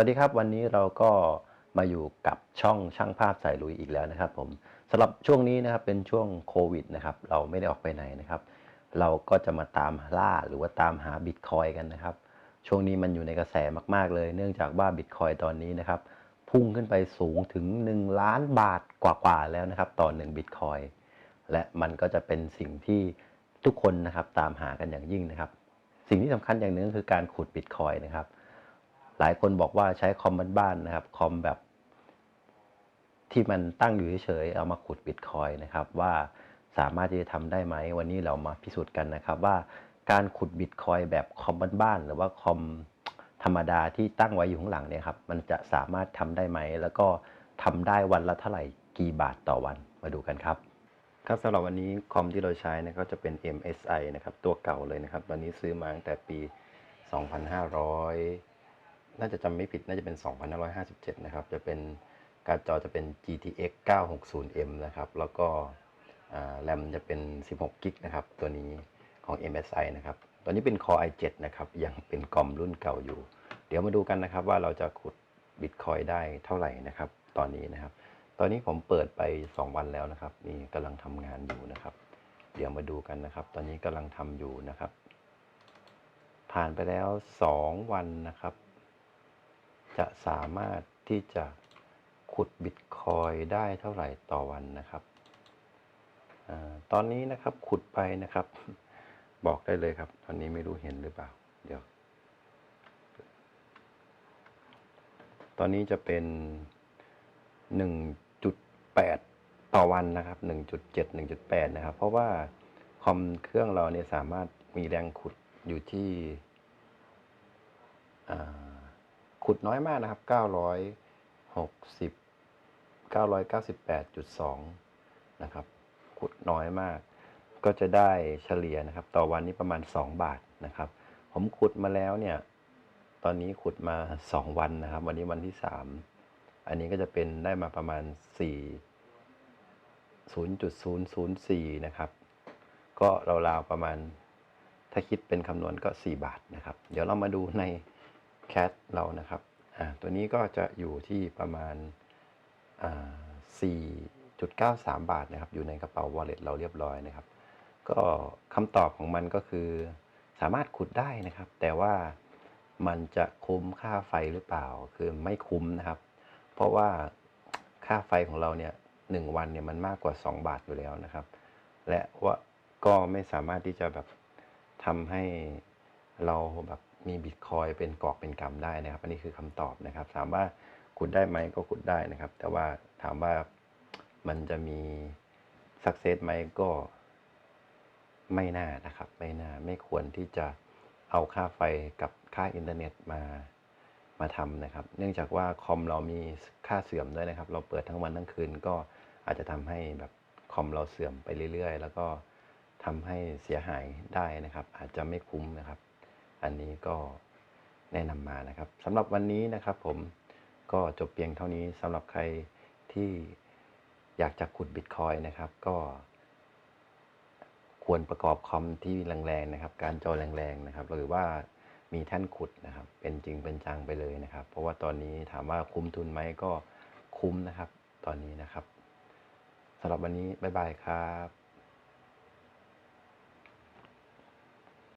วัสดีครับวันนี้เราก็มาอยู่กับช่องช่างภาพสายลุยอีกแล้วนะครับผมสำหรับช่วงนี้นะครับเป็นช่วงโควิดนะครับเราไม่ได้ออกไปไหนนะครับ เราก็จะมาตามล่าหรือว่าตามหาบิตคอยกันนะครับ ช่วงนี้มันอยู่ในกระแสมาก ๆ เลย เนื่องจากว่าบิตคอยตอนนี้นะครับพุ่งขึ้นไปสูงถึง 1 ล้านบาทกว่าๆแล้วนะครับต่อ1บิตคอยและมันก็จะเป็นสิ่งที่ทุกคนนะครับตามหากันอย่างยิ่งนะครับ สิ่งที่สำคัญอย่างหนึ่งก็คือการขุดบิตคอยนะครับ หลายคนบอกว่าใช้คอมบ้านๆนะครับคอมแบบ ที่มันตั้งอยู่เฉยๆเอามาขุดบิตคอยนะครับ ว่าสามารถที่จะทำได้ไหม วันนี้เรามาพิสูจน์กันนะครับ ว่าการขุดบิตคอยแบบคอมบ้านๆหรือว่าคอมธรรมดาที่ตั้งไว้อยู่ข้างหลังเนี่ยครับมันจะสามารถทำได้ไหม แล้วก็ทำได้วันละเท่าไหร่กี่บาทต่อวันมาดูกันครับ ครับสำหรับวันนี้คอมที่เราใช้นะก็จะเป็น MSI นะครับตัวเก่าเลยนะครับตอนนี้ซื้อมาตั้งแต่ปี 2500 น่าจะจำไม่ผิดน่าจะเป็น 2557 นะครับ จะเป็นการ์ดจอจะเป็น GTX 960M นะครับ แล้วก็แรมจะเป็น 16กิกนะครับ ตัวนี้ของ MSI นะครับตัวนี้เป็น Core i7 นะครับ ยังเป็นกล่อมรุ่นเก่าอยู่ เดี๋ยวมาดูกันนะครับว่าเราจะขุดบิตคอยได้เท่าไหร่นะครับ ตอนนี้นะครับ ตอนนี้ผมเปิดไป 2 วันแล้วนะครับ นี่กำลังทำงานอยู่นะครับ เดี๋ยวมาดูกันนะครับ ตอนนี้กำลังทำอยู่นะครับ ผ่านไปแล้ว 2 วันนะครับ จะสามารถที่จะขุดบิตคอยได้เท่าไหร่ต่อวันนะครับอตอนนี้นะครับขุดไปนะครับ บอกได้เลยครับ ตอนนี้ไม่รู้เห็นหรือเปล่า เดี๋ยว ตอนนี้จะเป็น 1.8 ต่อวันนะครับ 1.7 1.8 นะครับ เพราะว่าคอมเครื่องเราเนี่ยสามารถมีแรงขุดอยู่ที่อ่า ขุดน้อยมากนะครับ 960 998.2 นะครับ ขุดน้อยมาก ก็จะได้เฉลี่ยนะครับ ต่อวันนี้ประมาณ 2 บาทนะครับ ผมขุดมาแล้วเนี่ย ตอนนี้ขุดมา 2 วันนะครับ วันนี้วันที่ 3 อันนี้ก็จะเป็นได้มาประมาณ 4 0.004 นะครับ ก็ราวๆประมาณ ถ้าคิดเป็นคำนวณก็ 4 บาทนะครับ เดี๋ยวเรามาดูใน แคทเรานะครับอ่าตัวนี้ก็จะอยู่ที่ประมาณอ่า4.93 บาทนะครับ อยู่ในกระเป๋า wallet เราเรียบร้อยนะครับ ก็คำตอบของมันก็คือสามารถขุดได้นะครับ แต่ว่ามันจะคุ้มค่าไฟหรือเปล่า คือไม่คุ้มนะครับ เพราะว่าค่าไฟของเราเนี่ยหนึ่งวันเนี่ยมันมากกว่า 2 บาทอยู่แล้วนะครับ และว่าก็ไม่สามารถที่จะแบบทำให้เราแบบ มีบิตคอยเป็นกอบเป็นกำได้นะครับ อันนี้คือคำตอบนะครับ ถามว่าขุดได้ไหมก็ขุดได้นะครับ แต่ว่าถามว่ามันจะมีสักเซสไหมก็ไม่น่านะครับ ไม่น่าไม่ควรที่จะเอาค่าไฟกับค่าอินเทอร์เน็ตมามาทำนะครับ เนื่องจากว่าคอมเรามีค่าเสื่อมด้วยนะครับ เราเปิดทั้งวันทั้งคืนก็อาจจะทำให้แบบคอมเราเสื่อมไปเรื่อยๆ แล้วก็ทำให้เสียหายได้นะครับ อาจจะไม่คุ้มนะครับ อันนี้ก็แนะนำมานะครับสำหรับวันนี้นะครับ ผมก็จบเพียงเท่านี้สำหรับใครที่อยากจะขุดบิตคอยนะครับ ก็ ควรประกอบคอมที่แรงๆนะครับ การจอแรงๆนะครับ หรือว่ามีแท่นขุดนะครับ เป็นจริงเป็นจังไปเลยนะครับ เพราะว่าตอนนี้ถามว่าคุ้มทุนไหมก็คุ้มนะครับ ตอนนี้นะครับสำหรับวันนี้บ๊ายบายครับ